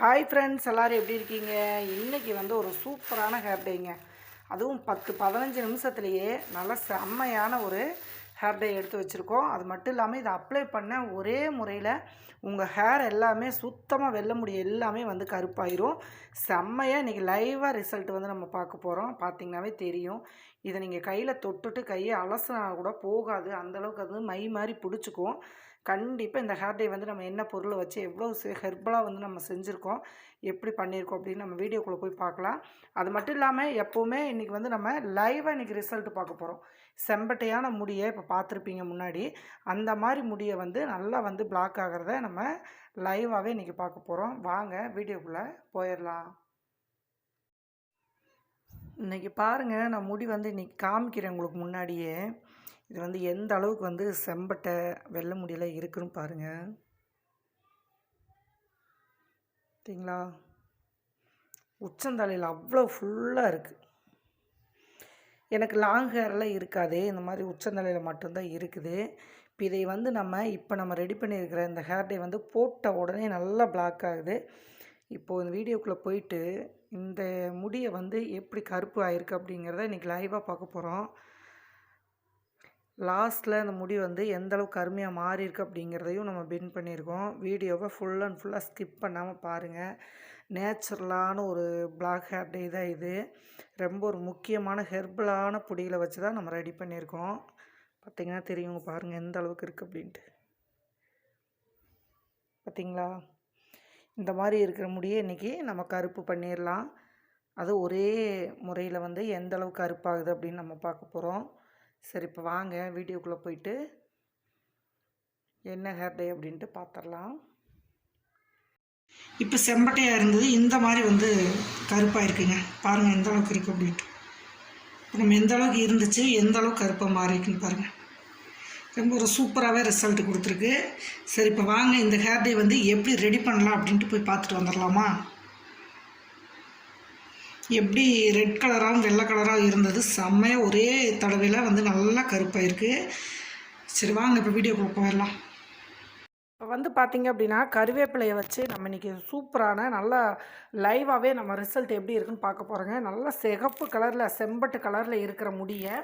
Hi friends எல்லோரும் எப்படி இருக்கீங்க? இன்றைக்கி வந்து ஒரு சூப்பரான ஹேர் டேங்க அதுவும் பத்து பதினஞ்சு நிமிஷத்துலேயே நல்ல செம்மையான ஒரு ஹேர் டே எடுத்து வச்சுருக்கோம். அது மட்டும் இல்லாமல் இதை அப்ளை பண்ண ஒரே முறையில் உங்கள் ஹேர் எல்லாமே சுத்தமாக வெல்ல முடியும் எல்லாமே வந்து கருப்பாயிரும். செம்மையாக இன்றைக்கி லைவாக ரிசல்ட் வந்து நம்ம பார்க்க போகிறோம் பார்த்தீங்கன்னாவே தெரியும். இதை நீங்கள் கையில் தொட்டுட்டு கையை அலசினா கூட போகாது. அந்தளவுக்கு அது மை மாதிரி பிடிச்சிக்கும். கண்டிப்பாக இந்த ஹேர் டே வந்து நம்ம என்ன பொருளை வச்சு எவ்வளோ ஹெர்பலாக வந்து நம்ம செஞ்சுருக்கோம் எப்படி பண்ணியிருக்கோம் அப்படின்னு நம்ம வீடியோக்குள்ளே போய் பார்க்கலாம். அது மட்டும் இல்லாமல் எப்போவுமே இன்றைக்கி வந்து நம்ம லைவாக இன்றைக்கி ரிசல்ட் பார்க்க போகிறோம் செம்பட்டையான முடியை இப்போ பார்த்துருப்பீங்க முன்னாடி. அந்த மாதிரி முடியை வந்து நல்லா வந்து பிளாக் ஆகிறத நம்ம லைவாகவே இன்றைக்கி பார்க்க போகிறோம் வாங்க வீடியோக்குள்ளே போயிடலாம். இன்றைக்கி பாருங்கள் நான் முடி வந்து இன்றைக்கி காமிக்கிறேன் உங்களுக்கு முன்னாடியே. இது வந்து எந்த அளவுக்கு வந்து செம்பட்டை வெள்ளை முடியெல்லாம் இருக்குன்னு பாருங்கள் சரிங்களா உச்சந்தலையில் அவ்வளோ ஃபுல்லாக இருக்குது எனக்கு லாங் ஹேர்லாம் இருக்காது இந்த மாதிரி உச்சந்தலையில் மட்டும்தான் இருக்குது. இப்போ இதை வந்து நம்ம இப்போ நம்ம ரெடி பண்ணியிருக்கிற இந்த ஹேர் டே வந்து போட்ட உடனே நல்லா பிளாக் ஆகுது. இப்போது இந்த வீடியோக்குள்ளே போயிட்டு இந்த முடியை வந்து எப்படி கருப்பு ஆயிருக்கு அப்படிங்கிறத இன்றைக்கி லைவாக பார்க்க போகிறோம் லாஸ்ட்டில் அந்த முடி வந்து எந்த அளவுக்கு மாறியிருக்கு மாறி அப்படிங்கிறதையும் நம்ம பின் பண்ணியிருக்கோம். வீடியோவை ஃபுல் அண்ட் ஃபுல்லாக ஸ்கிப் பண்ணாமல் பாருங்கள் நேச்சுரலான ஒரு பிளாக் ஹேர் டே தான் இது. ரொம்ப ஒரு முக்கியமான ஹெர்பலான பொடியில் வச்சு தான் நம்ம ரெடி பண்ணியிருக்கோம். பார்த்திங்கன்னா தெரியும் பாருங்கள் எந்த அளவுக்கு இருக்குது அப்படின்ட்டு. பார்த்திங்களா இந்த மாதிரி இருக்கிற முடியை இன்றைக்கி நம்ம கருப்பு பண்ணிடலாம் அது ஒரே முறையில் வந்து எந்த அளவுக்கு கருப்பாகுது அப்படின்னு நம்ம பார்க்க போகிறோம் சரி இப்போ வாங்க வீடியோக்குள்ளே போயிட்டு என்ன ஹேர் டே அப்படின்ட்டு பார்த்துடலாம் இப்போ செம்பட்டையாக இருந்தது இந்த மாதிரி வந்து கருப்பாக இருக்குங்க. பாருங்கள் எந்த அளவுக்கு இருக்குது அப்படின்ட்டு. இப்போ நம்ம எந்த அளவுக்கு இருந்துச்சு எந்த அளவுக்கு கருப்பாக மாறி இருக்குன்னு பாருங்கள் ரொம்ப ஒரு சூப்பராகவே ரிசல்ட் கொடுத்துருக்கு. சரி இப்போ வாங்க இந்த ஹேர் டே வந்து எப்படி ரெடி பண்ணலாம் அப்படின்ட்டு போய் பார்த்துட்டு வந்துடலாமா எப்படி ரெட் கலராகவும் வெள்ளை கலராகவும் இருந்தது? செம்மையாக ஒரே தடவையில் வந்து நல்லா கருப்பாயிருக்கு. சரி வாங்க இப்போ வீடியோக்குள்ளே போயிடலாம். இப்போ வந்து பார்த்திங்க அப்படின்னா கருவேப்பிலையை வச்சு நம்ம இன்றைக்கி சூப்பரான நல்லா லைவாகவே நம்ம ரிசல்ட் எப்படி இருக்குன்னு பார்க்க போகிறோங்க நல்லா சிகப்பு கலரில் செம்பட்டு கலரில் இருக்கிற முடியை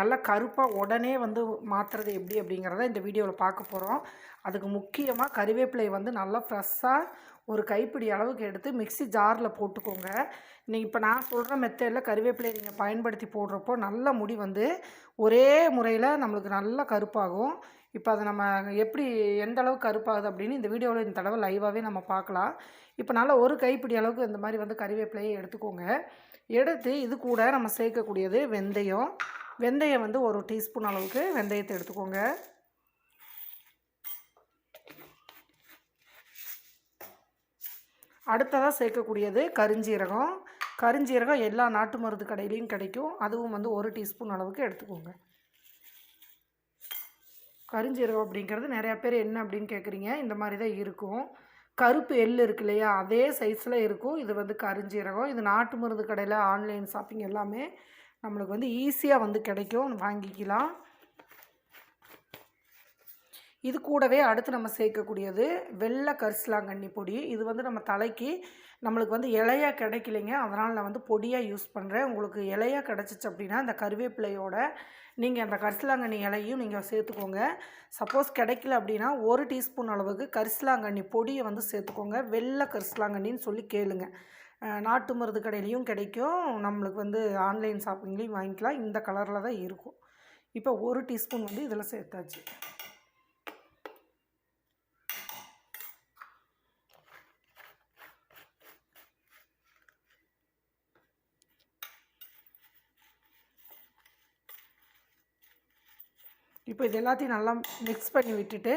நல்லா கருப்பாக உடனே வந்து மாற்றுறது எப்படி அப்படிங்கிறத இந்த வீடியோவில் பார்க்க போகிறோம் அதுக்கு முக்கியமாக கருவேப்பிலை வந்து நல்லா ஃப்ரெஷ்ஷாக ஒரு கைப்பிடி அளவுக்கு எடுத்து மிக்சி ஜாரில் போட்டுக்கோங்க. நீங்கள் இப்போ நான் சொல்கிற மெத்தடில் கருவேப்பிலையை நீங்கள் பயன்படுத்தி போடுறப்போ நல்ல முடி வந்து ஒரே முறையில் நம்மளுக்கு நல்லா கருப்பாகும். இப்போ அதை நம்ம எப்படி எந்த அளவுக்கு கருப்பாகுது அப்படின்னு இந்த வீடியோவில் இந்த தடவை லைவாகவே நம்ம பார்க்கலாம். இப்போ நல்லா ஒரு கைப்பிடி அளவுக்கு இந்த மாதிரி வந்து கறிவேப்பிலையை எடுத்துக்கோங்க. எடுத்து இது கூட நம்ம சேர்க்கக்கூடியது வெந்தயம். வெந்தயம் வந்து ஒரு டீஸ்பூன் அளவுக்கு வெந்தயத்தை எடுத்துக்கோங்க. அடுத்ததாக சேர்க்கக்கூடியது கருஞ்சீரகம். கருஞ்சீரகம் எல்லா நாட்டு மருந்து கடையிலையும் கிடைக்கும். அதுவும் வந்து ஒரு டீஸ்பூன் அளவுக்கு எடுத்துக்கோங்க. கருஞ்சீரகம் அப்படிங்கிறது நிறையா பேர் என்ன அப்படின்னு கேட்குறீங்க இந்த மாதிரி தான் இருக்கும். கருப்பு எள் இருக்கு இல்லையா? அதே சைஸில் இருக்கும். இது வந்து கருஞ்சீரகம். இது நாட்டு மருந்து கடையில் ஆன்லைன் ஷாப்பிங் எல்லாமே நம்மளுக்கு வந்து ஈஸியாக வந்து கிடைக்கும். வாங்கிக்கலாம். இது கூடவே அடுத்து நம்ம சேர்க்கக்கூடியது வெள்ளை கரிசலாங்கண்ணி பொடி. இது வந்து நம்ம தலைக்கு நம்மளுக்கு வந்து இலையாக கிடைக்கலைங்க. அதனால் நான் வந்து பொடியாக யூஸ் பண்ணுறேன் உங்களுக்கு இலையாக கிடச்சிச்சு அப்படின்னா இந்த கருவேப்பிலையோட நீங்கள் அந்த கரிசலாங்கண்ணி இலையும் நீங்கள் சேர்த்துக்கோங்க. சப்போஸ் கிடைக்கல அப்படின்னா ஒரு டீஸ்பூன் அளவுக்கு கரிசலாங்கண்ணி பொடியை வந்து சேர்த்துக்கோங்க. வெள்ளை கரிசலாங்கண்ணின்னு சொல்லி கேளுங்க. நாட்டு மருந்து கடையிலையும் கிடைக்கும். நம்மளுக்கு வந்து ஆன்லைன் ஷாப்பிங்லேயும் வாங்கிக்கலாம். இந்த கலரில் தான் இருக்கும். இப்போ ஒரு டீஸ்பூன் வந்து இதில் சேர்த்தாச்சு. இப்போ இது எல்லாத்தையும் நல்லா மிக்ஸ் பண்ணி விட்டுட்டு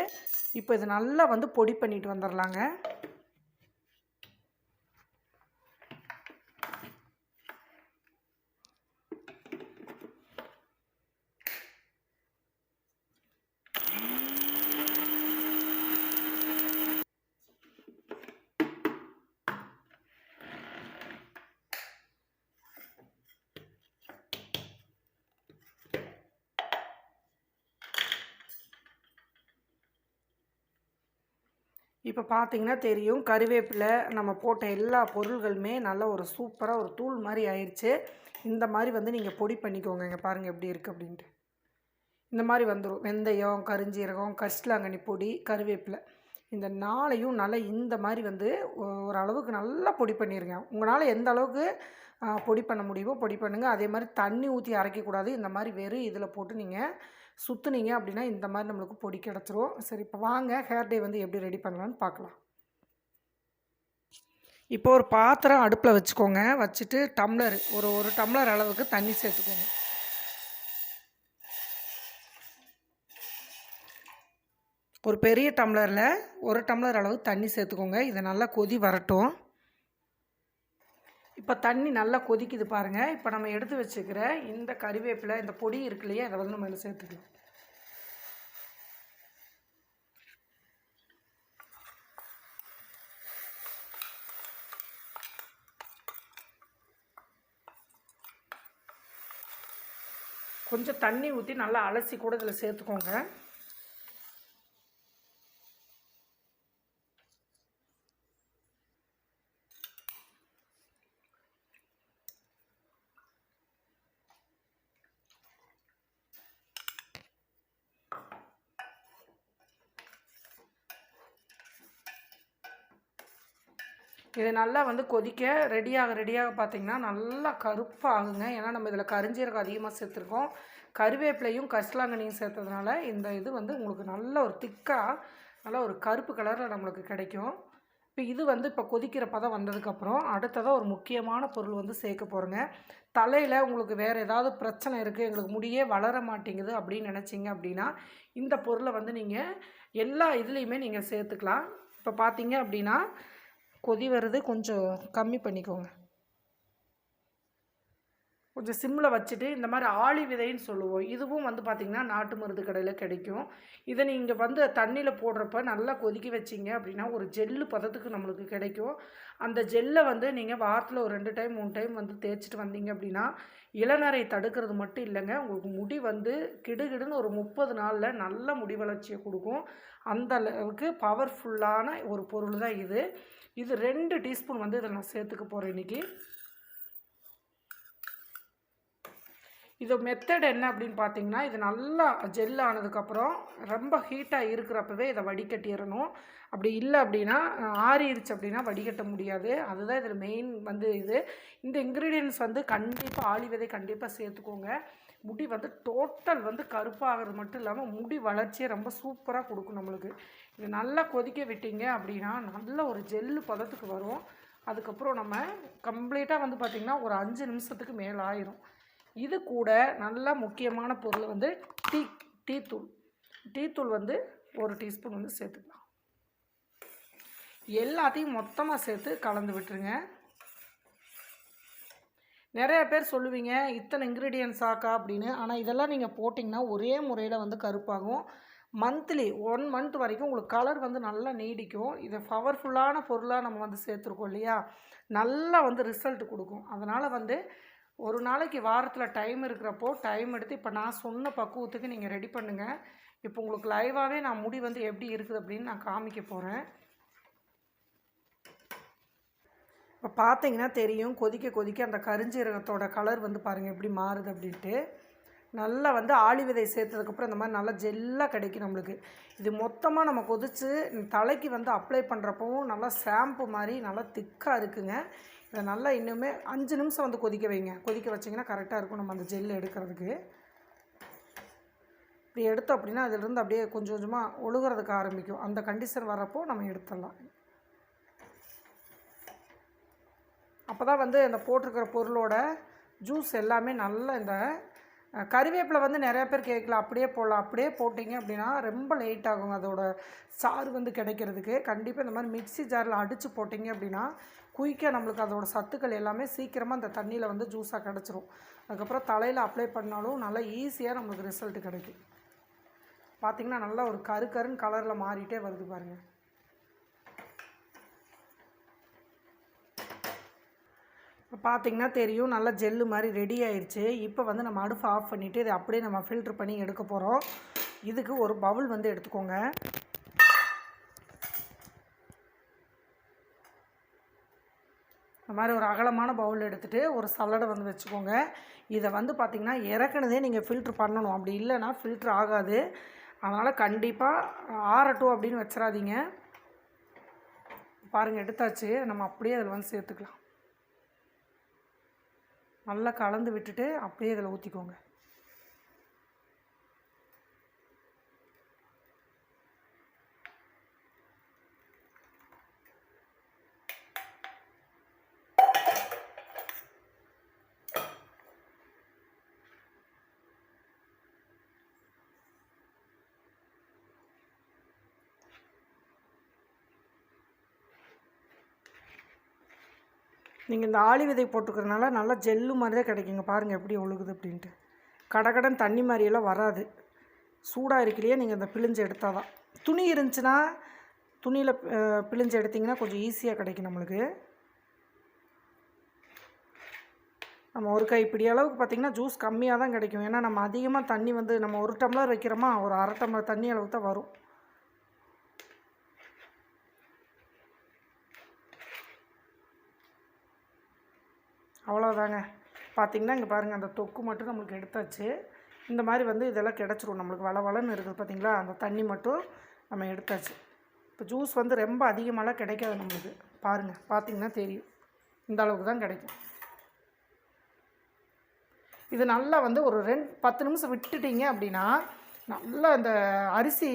இப்போ இது நல்லா வந்து பொடி பண்ணிட்டு வந்துடலாங்க இப்போ பார்த்தீங்கன்னா தெரியும் கருவேப்பிலை நம்ம போட்ட எல்லா பொருள்களுமே நல்ல ஒரு சூப்பராக ஒரு தூள் மாதிரி ஆயிடுச்சு இந்த மாதிரி வந்து நீங்கள் பொடி பண்ணிக்கோங்க இங்கே பாருங்கள் எப்படி இருக்குது அப்படின்ட்டு. இந்த மாதிரி வந்துடும் வெந்தயம் கருஞ்சீரகம் கரிசலாங்கண்ணி பொடி கருவேப்பிலை. இந்த நாளையும் நல்லா இந்த மாதிரி வந்து ஒரு ஓரளவுக்கு நல்லா பொடி பண்ணிடுங்க உங்களால் எந்த அளவுக்கு பொடி பண்ண முடியுமோ பொடி பண்ணுங்கள் அதே மாதிரி தண்ணி ஊற்றி அரைக்கக்கூடாது. இந்த மாதிரி வெறும் இதில் போட்டு நீங்கள் சுற்றுனீங்க அப்படின்னா இந்த மாதிரி நம்மளுக்கு பொடி கிடச்சிரும். சரி இப்போ வாங்க ஹேர் டே வந்து எப்படி ரெடி பண்ணலான்னு பார்க்கலாம். இப்போ ஒரு பாத்திரம் அடுப்பில் வச்சுக்கோங்க. வச்சுட்டு டம்ளர் ஒரு ஒரு டம்ளர் அளவுக்கு தண்ணி சேர்த்துக்கோங்க. ஒரு பெரிய டம்ளரில் ஒரு டம்ளர் அளவு தண்ணி சேர்த்துக்கோங்க. இதை நல்லா கொதி வரட்டும். இப்போ தண்ணி நல்லா கொதிக்குது பாருங்கள் இப்போ நம்ம எடுத்து வச்சுக்கிற இந்த கறிவேப்பிலை இந்த பொடி இருக்கு இல்லையா அதை வந்து நம்ம இதில் சேர்த்துக்கலாம். கொஞ்சம் தண்ணி ஊற்றி நல்லா அலசி கூட இதில் சேர்த்துக்கோங்க. இது நல்லா வந்து கொதிக்க ரெடியாக ரெடியாக பார்த்தீங்கன்னா நல்லா கருப்பாகுங்க. ஏன்னா நம்ம இதில் கரிஞ்சீரகம் அதிகமாக சேர்த்துருக்கோம். கருவேப்பிலையும் கரிசலாங்கண்ணியும் சேர்த்ததுனால இந்த இது வந்து உங்களுக்கு நல்ல ஒரு திக்காக நல்ல ஒரு கருப்பு கலரில் நம்மளுக்கு கிடைக்கும். இப்போ இது வந்து இப்போ கொதிக்கிற பதம் வந்ததுக்கப்புறம் அடுத்ததாக ஒரு முக்கியமான பொருள் வந்து சேர்க்க போகிறோங்க தலையில் உங்களுக்கு வேறு ஏதாவது பிரச்சனை இருக்குது எங்களுக்கு முடியே வளர மாட்டேங்குது அப்படின்னு நினச்சிங்க அப்படின்னா இந்த பொருளை வந்து நீங்கள் எல்லா இதுலேயுமே நீங்கள் சேர்த்துக்கலாம். இப்போ பார்த்தீங்க அப்படின்னா கொதி வருது கொஞ்சம் கம்மி பண்ணிக்கோங்க. கொஞ்சம் சிம்மில் வச்சுட்டு இந்த மாதிரி ஆளி விதைன்னு சொல்லுவோம். இதுவும் வந்து பார்த்திங்கன்னா நாட்டு மருந்து கடையில் கிடைக்கும். இதை நீங்கள் வந்து தண்ணியில் போடுறப்ப நல்லா கொதிக்க வச்சிங்க அப்படின்னா ஒரு ஜெல்லு பதத்துக்கு நம்மளுக்கு கிடைக்கும். அந்த ஜெல்லை வந்து நீங்கள் வாரத்தில் ஒரு ரெண்டு டைம் மூணு டைம் வந்து தேய்ச்சிட்டு வந்தீங்க அப்படின்னா இளநரை தடுக்கிறது மட்டும் இல்லைங்க. உங்களுக்கு முடி வந்து கிடுகிடுன்னு ஒரு முப்பது நாளில் நல்ல முடி வளர்ச்சியை கொடுக்கும். அந்த அளவுக்கு பவர்ஃபுல்லான ஒரு பொருள் தான் இது. இது ரெண்டு டீஸ்பூன் வந்து இதில் நான் சேர்த்துக்க போகிறேன் இன்றைக்கி இது மெத்தட் என்ன அப்படின்னு பார்த்தீங்கன்னா இது நல்லா ஜெல் ஆனதுக்கப்புறம் ரொம்ப ஹீட்டாக இருக்கிறப்பவே இதை வடிகட்டிடணும் அப்படி இல்லை அப்படின்னா ஆறிடுச்சு அப்படின்னா வடிகட்ட முடியாது. அதுதான் இதில் மெயின் வந்து இது. இந்த இன்க்ரீடியன்ஸ் வந்து கண்டிப்பாக ஆளி விதை கண்டிப்பாக சேர்த்துக்கோங்க. முடி வந்து டோட்டல் வந்து கருப்பாகிறது மட்டும் இல்லாமல் முடி வளர்ச்சியை ரொம்ப சூப்பராக கொடுக்கும் நம்மளுக்கு. இது நல்லா கொதிக்க விட்டீங்க அப்படின்னா நல்ல ஒரு ஜெல்லு பதத்துக்கு வரும். அதுக்கப்புறம் நம்ம கம்ப்ளீட்டாக வந்து பார்த்திங்கன்னா ஒரு அஞ்சு நிமிஷத்துக்கு மேலே ஆயிரும். இது கூட நல்ல முக்கியமான பொருள் வந்து டீ டீத்தூள் டீத்தூள் வந்து ஒரு டீஸ்பூன் வந்து சேர்த்துக்கலாம். எல்லாத்தையும் மொத்தமாக சேர்த்து கலந்து விட்டுருங்க. நிறைய பேர் சொல்லுவீங்க இத்தனை இன்க்ரீடியன்ஸ் ஆக்கா? அப்படின்னு. ஆனால் இதெல்லாம் நீங்கள் போட்டிங்கன்னா ஒரே முறையில் வந்து கருப்பாகும். மந்த்லி ஒன் மந்த் வரைக்கும் உங்களுக்கு கலர் வந்து நல்லா நீடிக்கும். இது பவர்ஃபுல்லான பொருளாக நம்ம வந்து சேர்த்துருக்கோம் இல்லையா? நல்லா வந்து ரிசல்ட் கொடுக்கும். அதனால் வந்து ஒரு நாளைக்கு வாரத்தில் டைம் இருக்கிறப்போ டைம் எடுத்து இப்போ நான் சொன்ன பக்குவத்துக்கு நீங்கள் ரெடி பண்ணுங்கள் இப்போ உங்களுக்கு லைவாகவே நான் முடி வந்து எப்படி இருக்குது அப்படின்னு நான் காமிக்க போகிறேன் இப்போ பார்த்தீங்கன்னா தெரியும் கொதிக்க கொதிக்க அந்த கரிஞ்சீரகத்தோட கலர் வந்து பாருங்கள் எப்படி மாறுது அப்படின்ட்டு. நல்லா வந்து ஆளி விதை சேர்த்ததுக்கப்புறம் இந்த மாதிரி நல்லா ஜெல்லாக கிடைக்கும் நம்மளுக்கு. இது மொத்தமாக நம்ம கொதித்து தலைக்கு வந்து அப்ளை பண்ணுறப்பவும் நல்லா ஷாம்பு மாதிரி நல்லா திக்காக இருக்குங்க. இதை நல்லா இன்னுமே அஞ்சு நிமிஷம் வந்து கொதிக்க வைங்க. கொதிக்க வச்சிங்கன்னா கரெக்டாக இருக்கும் நம்ம அந்த ஜெல் எடுக்கிறதுக்கு. இப்படி எடுத்தோம் அப்படின்னா அதிலிருந்து அப்படியே கொஞ்சம் கொஞ்சமாக ஒழுகிறதுக்கு ஆரம்பிக்கும். அந்த கண்டிஷன் வரப்போ நம்ம எடுத்துடலாம். அப்போ தான் வந்து இந்த போட்டிருக்கிற பொருளோட ஜூஸ் எல்லாமே நல்லா இந்த அஹ், கறிவேப்பிலை வந்து நிறையா பேர் கேட்கல அப்படியே போடலாம் அப்படியே போட்டிங்க அப்படின்னா ரொம்ப லேட் ஆகும் அதோட சாறு வந்து கிடைக்கிறதுக்கு. கண்டிப்பாக இந்த மாதிரி மிக்ஸி ஜாரில் அடித்து போட்டிங்க அப்படின்னா குயிக்காக நம்மளுக்கு அதோட சத்துக்கள் எல்லாமே சீக்கிரமாக அந்த தண்ணியில் வந்து ஜூஸாக கிடச்சிரும். அதுக்கப்புறம் தலையில் அப்ளை பண்ணாலும் நல்லா ஈஸியாக நம்மளுக்கு ரிசல்ட் கிடைக்கும். பார்த்திங்கன்னா நல்லா ஒரு கரு கருன்னு கலரில் மாறிட்டே வருது பாருங்கள் பார்த்தீங்கன்னா தெரியும் நல்லா ஜெல்லு மாதிரி ரெடி ஆயிடுச்சு இப்போ வந்து நம்ம அடுப்பு ஆஃப் பண்ணிவிட்டு இதை அப்படியே நம்ம ஃபில்ட்ரு பண்ணி எடுக்க போகிறோம் இதுக்கு ஒரு பவுல் வந்து எடுத்துக்கோங்க. இந்த மாதிரி ஒரு அகலமான பவுல் எடுத்துகிட்டு ஒரு சல்லடை வந்து வச்சுக்கோங்க. இதை வந்து பார்த்திங்கன்னா இறக்குனதே நீங்கள் ஃபில்ட்ரு பண்ணணும். அப்படி இல்லைன்னா ஃபில்ட்ரு ஆகாது. அதனால் கண்டிப்பாக ஆறட்டும் அப்படின்னு வச்சிடாதீங்க. பாருங்கள் எடுத்தாச்சு. நம்ம அப்படியே அதில் வந்து சேர்த்துக்கலாம். நல்லா கலந்து விட்டுட்டு அப்படியே இதில் ஊற்றிக்கோங்க நீங்கள் இந்த ஆளி விதை போட்டுக்கிறதுனால நல்லா ஜெல்லு மாதிரி தான் கிடைக்குங்க. பாருங்கள் எப்படி ஒழுகுது அப்படின்ட்டு. கடகடன் தண்ணி மாதிரியெல்லாம் வராது. சூடாக இருக்கலையே நீங்கள் இந்த பிழிஞ்சு எடுத்தால் தான். துணி இருந்துச்சுன்னா துணியில் பிழிஞ்சு எடுத்திங்கன்னா கொஞ்சம் ஈஸியாக கிடைக்கும் நம்மளுக்கு. நம்ம ஒரு கைப்பிடி அளவுக்கு பார்த்திங்கன்னா ஜூஸ் கம்மியாக தான் கிடைக்கும். ஏன்னா நம்ம அதிகமாக தண்ணி வந்து நம்ம ஒரு டம்ளர் வைக்கிறோமா ஒரு அரை டம்ளர் தண்ணி அளவுக்கு தான் வரும். அவ்வளோதாங்க பார்த்திங்கன்னா இங்கே பாருங்கள் அந்த தொக்கு மட்டும் நம்மளுக்கு எடுத்தாச்சு. இந்த மாதிரி வந்து இதெல்லாம் கிடச்சிரும். நம்மளுக்கு வள வளன்னு இருக்குது பார்த்திங்களா அந்த தண்ணி மட்டும் நம்ம எடுத்தாச்சு. இப்போ ஜூஸ் வந்து ரொம்ப அதிகமாகலாம் கிடைக்காது நம்மளுக்கு. பாருங்கள் பார்த்திங்கன்னா தெரியும். இந்த அளவுக்கு தான் கிடைக்கும். இது நல்லா வந்து ஒரு ரெண்டு பத்து நிமிஷம் விட்டுட்டீங்க அப்படின்னா நல்லா அந்த அரிசி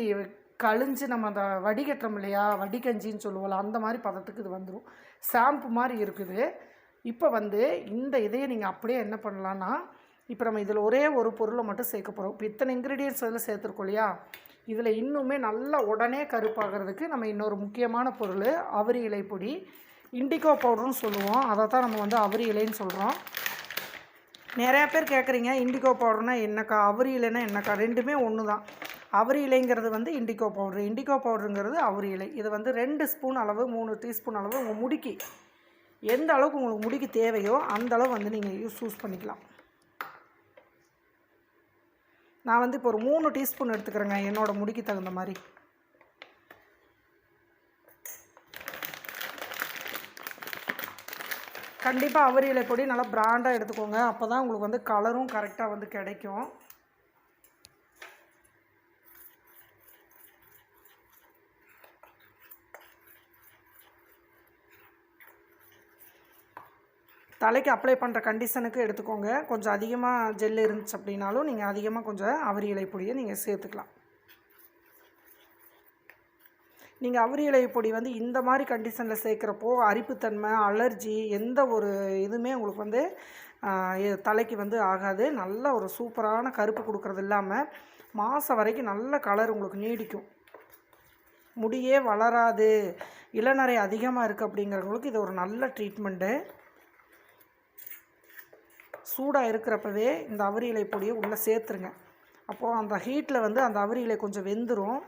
கழிஞ்சு நம்ம அந்த வடிகட்டுறோம் இல்லையா? வடிகஞ்சின்னு சொல்லுவோம்ல அந்த மாதிரி பதத்துக்கு இது வந்துடும் ஷாம்பு மாதிரி இருக்குது. இப்போ வந்து இந்த இதையை நீங்கள் அப்படியே என்ன பண்ணலான்னா இப்போ நம்ம இதில் ஒரே ஒரு பொருளை மட்டும் சேர்க்க போகிறோம் இப்போ இத்தனை இன்க்ரீடியன்ஸ் அதில் சேர்த்துருக்கோம் இல்லையா? இதில் இன்னுமே நல்லா உடனே கருப்பாகிறதுக்கு நம்ம இன்னொரு முக்கியமான பொருள் அவரி இலை பொடி. இண்டிகோ பவுடர்னு சொல்லுவோம். அதை தான் நம்ம வந்து அவரி இலைன்னு சொல்கிறோம் நிறையா பேர் கேட்குறீங்க இண்டிகோ பவுடர்னா என்னக்கா? அவரி இலைன்னா என்னக்கா? ரெண்டுமே ஒன்று தான் அவரி இலைங்கிறது வந்து இண்டிகோ பவுட்ரு இண்டிகோ பவுடருங்கிறது அவரி இலை. இது வந்து ரெண்டு ஸ்பூன் அளவு மூணு டீஸ்பூன் அளவு உங்கள் முடிக்கி. எந்த அளவுக்கு உங்களுக்கு முடிக்கு தேவையோ அந்த அளவு வந்து நீங்கள் யூஸ் யூஸ் பண்ணிக்கலாம். நான் வந்து இப்போ ஒரு மூணு டீஸ்பூன் எடுத்துக்கிறேங்க என்னோடய முடிக்கு தகுந்த மாதிரி. கண்டிப்பாக அவரியலை பொடி நல்லா பிராண்டாக எடுத்துக்கோங்க. அப்போ தான் உங்களுக்கு வந்து கலரும் கரெக்டாக வந்து கிடைக்கும். தலைக்கு அப்ளை பண்ணுற கண்டிஷனுக்கு எடுத்துக்கோங்க. கொஞ்சம் அதிகமாக ஜெல் இருந்துச்சு அப்படின்னாலும் நீங்கள் அதிகமாக கொஞ்சம் அவரி இலைப்பொடியை பொடியை நீங்கள் சேர்த்துக்கலாம். நீங்கள் அவரி இலை பொடி வந்து இந்த மாதிரி கண்டிஷனில் சேர்க்குறப்போ அரிப்புத்தன்மை அலர்ஜி எந்த ஒரு இதுவுமே உங்களுக்கு வந்து தலைக்கு வந்து ஆகாது. நல்ல ஒரு சூப்பரான கருப்பு கொடுக்குறது இல்லாமல் மாதம் வரைக்கும் நல்ல கலர் உங்களுக்கு நீடிக்கும். முடியே வளராது. இளநரை அதிகமாக இருக்குது அப்படிங்கிறவங்களுக்கு இது ஒரு நல்ல ட்ரீட்மெண்ட்டு சூடாக இருக்கிறப்பவே இந்த அவரி இலை பொடியை உள்ளே சேர்த்துருங்க. அப்போது அந்த ஹீட்டில் வந்து அந்த அவரி இலை கொஞ்சம் வெந்துடும்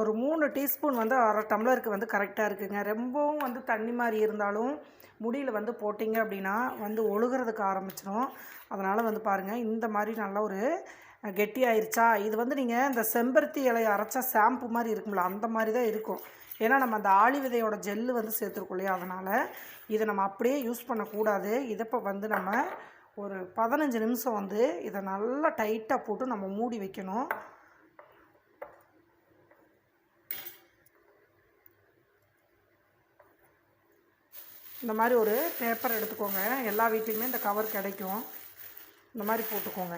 ஒரு மூணு டீஸ்பூன் வந்து அரை டம்ளருக்கு வந்து கரெக்டாக இருக்குங்க. ரொம்பவும் வந்து தண்ணி மாதிரி இருந்தாலும் முடியில் வந்து போட்டிங்க அப்படின்னா வந்து ஒழுகிறதுக்கு ஆரம்பிச்சிடும் அதனால் வந்து பாருங்கள் இந்த மாதிரி நல்ல ஒரு கெட்டி ஆயிடுச்சா இது வந்து நீங்கள் இந்த செம்பருத்தி இலையை அரைச்சா ஷாம்பு மாதிரி இருக்கும்ல அந்த மாதிரி தான் இருக்கும். ஏன்னா நம்ம அந்த ஆளி விதையோட ஜெல்லு வந்து சேர்த்துருக்கோம் இல்லையா? அதனால் இதை நம்ம அப்படியே யூஸ் பண்ணக்கூடாது. இதை இப்போ வந்து நம்ம ஒரு பதினஞ்சு நிமிஷம் வந்து இதை நல்லா டைட்டாக போட்டு நம்ம மூடி வைக்கணும். இந்த மாதிரி ஒரு பேப்பர் எடுத்துக்கோங்க. எல்லா வீட்லேயுமே இந்த கவர் கிடைக்கும். இந்த மாதிரி போட்டுக்கோங்க.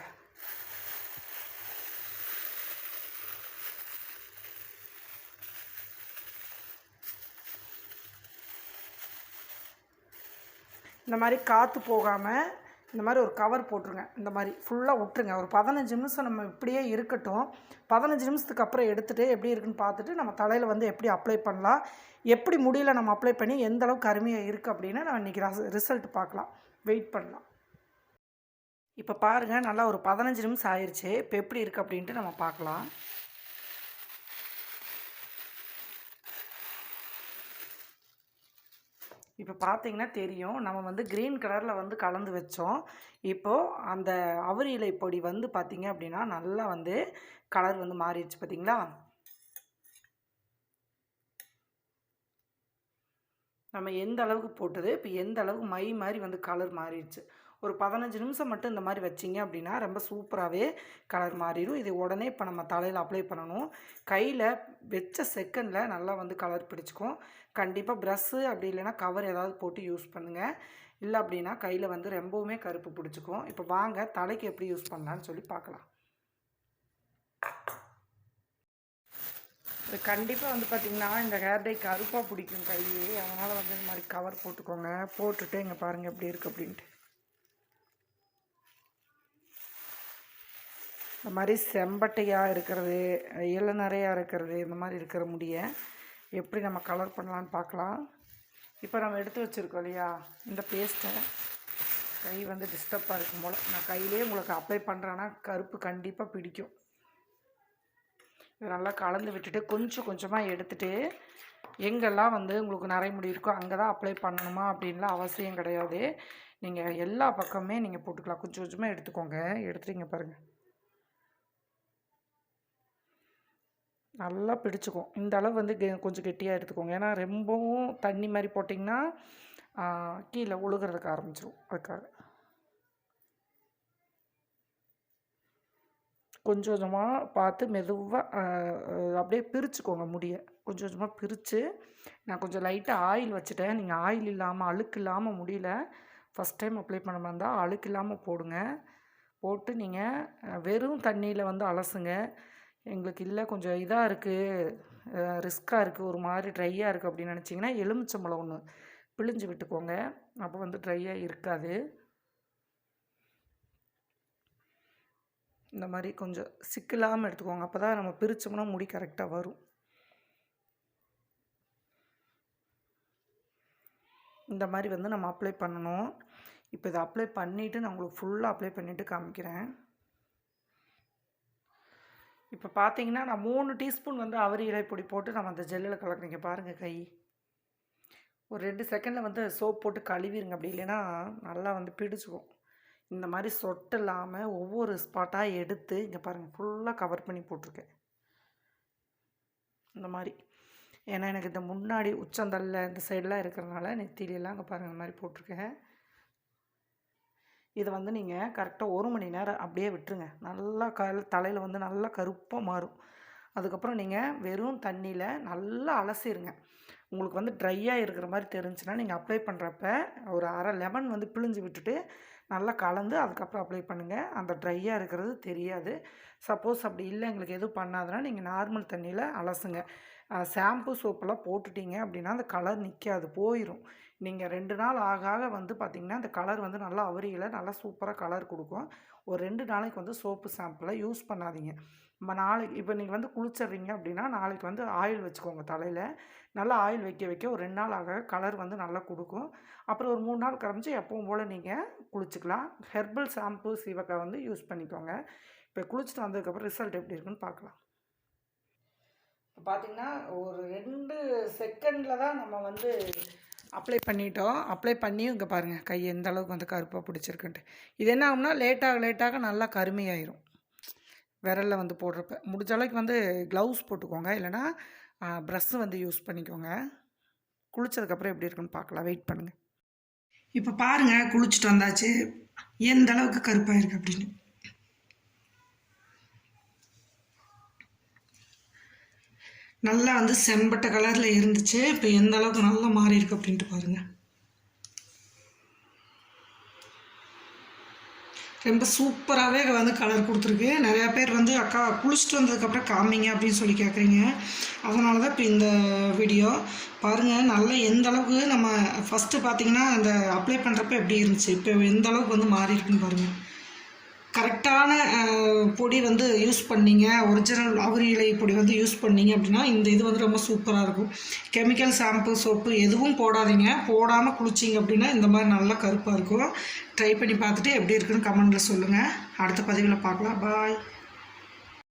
இந்த மாதிரி காற்று போகாமல் இந்த மாதிரி ஒரு கவர் போட்டுருங்க. இந்த மாதிரி ஃபுல்லாக விட்டுருங்க. ஒரு பதினஞ்சு நிமிஷம் நம்ம இப்படியே இருக்கட்டும். பதினஞ்சு நிமிஷத்துக்கு அப்புறம் எடுத்துகிட்டு எப்படி இருக்குன்னு பார்த்துட்டு நம்ம தலையில் வந்து எப்படி அப்ளை பண்ணலாம். எப்படி முடியல நம்ம அப்ளை பண்ணி எந்த அளவுக்கு அருமையாக இருக்குது அப்படின்னு நம்ம இன்றைக்கி ரிசல்ட் பார்க்கலாம். வெயிட் பண்ணலாம். இப்போ பாருங்கள் நல்லா ஒரு பதினஞ்சு நிமிஷம் ஆயிடுச்சு இப்போ எப்படி இருக்குது அப்படின்ட்டு நம்ம பார்க்கலாம். இப்போ பார்த்தீங்கன்னா தெரியும். நம்ம வந்து க்ரீன் கலரில் வந்து கலந்து வச்சோம். இப்போது அந்த அவரி இலை பொடி வந்து பார்த்தீங்க அப்படின்னா நல்லா வந்து கலர் வந்து மாறிடுச்சு பார்த்தீங்களா நம்ம எந்த அளவுக்கு போட்டது? இப்போ எந்த அளவுக்கு மை மாதிரி வந்து கலர் மாறிடுச்சு? ஒரு பதினஞ்சு நிமிஷம் மட்டும் இந்த மாதிரி வச்சிங்க அப்படின்னா ரொம்ப சூப்பராகவே கலர் மாறிடும். இது உடனே இப்போ நம்ம தலையில் அப்ளை பண்ணணும். கையில் வச்ச செகண்டில் நல்லா வந்து கலர் பிடிச்சிக்கும். கண்டிப்பாக ப்ரஷ்ஷு அப்படி இல்லைன்னா கவர் ஏதாவது போட்டு யூஸ் பண்ணுங்கள் இல்லை அப்படின்னா கையில் வந்து ரொம்பவுமே கருப்பு பிடிச்சிக்கும். இப்போ வாங்க தலைக்கு எப்படி யூஸ் பண்ணலான்னு சொல்லி பார்க்கலாம். இது கண்டிப்பாக வந்து பார்த்திங்கன்னா இந்த ஹேர் டை கருப்பாக பிடிக்கும் கையே அதனால் வந்து இந்த மாதிரி கவர் போட்டுக்கோங்க. போட்டுட்டு இங்கே பாருங்கள் எப்படி இருக்குது அப்படின்ட்டு. இந்த மாதிரி செம்பட்டையாக இருக்கிறது இளநரையாக இருக்கிறது இந்த மாதிரி இருக்கிற முடியை எப்படி நம்ம கலர் பண்ணலான்னு பார்க்கலாம். இப்போ நம்ம எடுத்து வச்சுருக்கோம் இல்லையா? இந்த பேஸ்ட்டை கை வந்து டிஸ்டர்பாக இருக்கும் போல். நான் கையிலே உங்களுக்கு அப்ளை பண்ணுறேன்னா கருப்பு கண்டிப்பாக பிடிக்கும். இதை நல்லா கலந்து விட்டுட்டு கொஞ்சம் கொஞ்சமாக எடுத்துகிட்டு எங்கெல்லாம் வந்து உங்களுக்கு நிறைய முடி இருக்கோ அங்கே தான் அப்ளை பண்ணணுமா அப்படின்லாம் அவசியம் கிடையாது. நீங்கள் எல்லா பக்கமே நீங்கள் போட்டுக்கலாம். கொஞ்சம் கொஞ்சமாக எடுத்துக்கோங்க. எடுத்துட்டீங்க பாருங்கள் நல்லா பிடிச்சிக்கும். இந்த அளவு வந்து கெ கொஞ்சம் கெட்டியாக எடுத்துக்கோங்க. ஏன்னா ரொம்பவும் தண்ணி மாதிரி போட்டிங்கன்னா கீழே ஒழுகிறதுக்கு ஆரம்பிச்சிடும் அதுக்காக. கொஞ்சம் கொஞ்சமாக பார்த்து மெதுவாக அப்படியே பிரிச்சுக்கோங்க முடியை. கொஞ்சம் கொஞ்சமாக பிரித்து நான் கொஞ்சம் லைட்டாக ஆயில் வச்சுட்டேன். நீங்கள் ஆயில் இல்லாமல் அழுக்கு இல்லாமல் முடியல. ஃபஸ்ட் டைம் அப்ளை பண்ண மாதிரி இருந்தால் அழுக்கு இல்லாமல் போடுங்க. போட்டு நீங்கள் வெறும் தண்ணியில் வந்து அலசுங்க. எங்களுக்கு இல்லை கொஞ்சம் இதாக இருக்குது ரிஸ்க்காக இருக்குது ஒரு மாதிரி ட்ரையாக இருக்குது அப்படின்னு நினச்சிங்கன்னா எலுமிச்சம்பழம் ஒன்று பிழிஞ்சு விட்டுக்கோங்க. அப்போ வந்து ட்ரையாக இருக்காது. இந்த மாதிரி கொஞ்சம் சிக்கலாமல் எடுத்துக்கோங்க. அப்போ தான் நம்ம பிரித்தோம்னா முடி கரெக்டாக வரும். இந்த மாதிரி வந்து நம்ம அப்ளை பண்ணணும். இப்போ இதை அப்ளை பண்ணிவிட்டு நான் உங்களுக்கு ஃபுல்லாக அப்ளை பண்ணிவிட்டு காமிக்கிறேன். இப்போ பார்த்தீங்கன்னா நான் மூணு டீஸ்பூன் வந்து அவரி இலை பொடி போட்டு நம்ம அந்த ஜெல்லில் கலக்குறீங்க பாருங்கள் கை. ஒரு ரெண்டு செகண்டில் வந்து சோப் போட்டு கழுவிடுங்க அப்படி. இல்லைன்னா நல்லா வந்து பிடிச்சிக்கும். இந்த மாதிரி சொட்டு இல்லாமல் ஒவ்வொரு ஸ்பாட்டாக எடுத்து இங்கே பாருங்கள் ஃபுல்லாக கவர் பண்ணி போட்டிருக்கேன். இந்த மாதிரி. ஏன்னா எனக்கு இந்த முன்னாடி உச்சந்தல்ல இந்த சைடெலாம் இருக்கிறனால நெத்திலாம் அங்கே பாருங்கள் இந்த மாதிரி போட்டிருக்கேன். இதை வந்து நீங்கள் கரெக்டாக ஒரு மணி நேரம் அப்படியே விட்டுருங்க. நல்லா க தலையில் வந்து நல்லா கருப்பாக மாறும். அதுக்கப்புறம் நீங்கள் வெறும் தண்ணியில் நல்லா அலசிடுங்க உங்களுக்கு வந்து ட்ரையாக இருக்கிற மாதிரி தெரிஞ்சுன்னா நீங்கள் அப்ளை பண்ணுறப்ப ஒரு அரை லெமன் வந்து பிழிஞ்சு விட்டுட்டு நல்லா கலந்து அதுக்கப்புறம் அப்ளை பண்ணுங்கள் அந்த ட்ரையாக இருக்கிறது தெரியாது. சப்போஸ் அப்படி இல்லை எங்களுக்கு எதுவும் பண்ணாதுன்னா நீங்கள் நார்மல் தண்ணியில் அலசுங்க. ஷாம்பு சோப்பெல்லாம் போட்டுட்டீங்க அப்படின்னா அந்த கலர் நிற்காது போயிடும் நீங்கள் ரெண்டு நாள் ஆக ஆக வந்து பார்த்திங்கன்னா அந்த கலர் வந்து நல்லா அவரியில் நல்லா சூப்பராக கலர் கொடுக்கும். ஒரு ரெண்டு நாளைக்கு வந்து சோப்பு ஷாம்பிளை யூஸ் பண்ணாதீங்க. நம்ம நாளைக்கு இப்போ நீங்கள் வந்து குளிச்சிட்றீங்க அப்படின்னா நாளைக்கு வந்து ஆயில் வச்சுக்கோங்க தலையில். நல்லா ஆயில் வைக்க வைக்க ஒரு ரெண்டு நாள் ஆக கலர் வந்து நல்லா கொடுக்கும். அப்புறம் ஒரு மூணு நாள் கரைஞ்சி எப்பவும் போல் நீங்கள் குளிச்சுக்கலாம். ஹெர்பல் ஷாம்பு சீவக்காய் வந்து யூஸ் பண்ணிக்கோங்க. இப்போ குளிச்சுட்டு வந்ததுக்கப்புறம் ரிசல்ட் எப்படி இருக்குன்னு பார்க்கலாம் இப்போ பார்த்திங்கன்னா ஒரு ரெண்டு செகண்டில் தான் நம்ம வந்து அப்ளை பண்ணிட்டோம். அப்ளை பண்ணியும் இங்கே பாருங்கள் கை எந்த அளவுக்கு வந்து கருப்பாக பிடிச்சிருக்குன்ட்டு. இது என்ன ஆகும்னா லேட்டாக லேட்டாக நல்லா கருமையாயிரும். விரலில் வந்து போடுறப்ப. முடிஞ்ச அளவுக்கு வந்து க்ளவுஸ் போட்டுக்கோங்க. இல்லைனா ப்ரஷ்ஷு வந்து யூஸ் பண்ணிக்கோங்க. குளித்ததுக்கப்புறம் எப்படி இருக்குன்னு பார்க்கலாம். வெயிட் பண்ணுங்கள் இப்போ பாருங்கள் குளிச்சுட்டு வந்தாச்சு. எந்த அளவுக்கு கருப்பாயிருக்கு அப்படின்னு. நல்லா வந்து செம்பட்ட கலரில் இருந்துச்சு. இப்போ எந்த அளவுக்கு நல்லா மாறி இருக்கு அப்படின்ட்டு பாருங்கள் ரொம்ப சூப்பராகவே வந்து கலர் கொடுத்துருக்கு. நிறையா பேர் வந்து அக்கா குளிச்சுட்டு வந்ததுக்கப்புறம் காமிங்க அப்படின்னு சொல்லி கேட்குறீங்க அதனால தான் இப்போ இந்த வீடியோ பாருங்கள் நல்லா எந்த அளவுக்கு நம்ம ஃபஸ்ட்டு பார்த்தீங்கன்னா அந்த அப்ளை பண்ணுறப்ப எப்படி இருந்துச்சு? இப்போ எந்த அளவுக்கு வந்து மாறி இருக்குன்னு பாருங்கள் கரெக்டான பொடி வந்து யூஸ் பண்ணீங்க ஒரிஜினல் அவரி இலை பொடி வந்து யூஸ் பண்ணீங்க அப்படின்னா இந்த இது வந்து ரொம்ப சூப்பராக இருக்கும். கெமிக்கல் ஷாம்பு சோப்பு எதுவும் போடாதீங்க. போடாமல் குளிச்சிங்க அப்படின்னா இந்த மாதிரி நல்லா கருப்பாக இருக்கும். ட்ரை பண்ணி பார்த்துட்டு எப்படி இருக்குன்னு கமெண்டில் சொல்லுங்கள் அடுத்த பதிவில் பார்க்கலாம். பாய்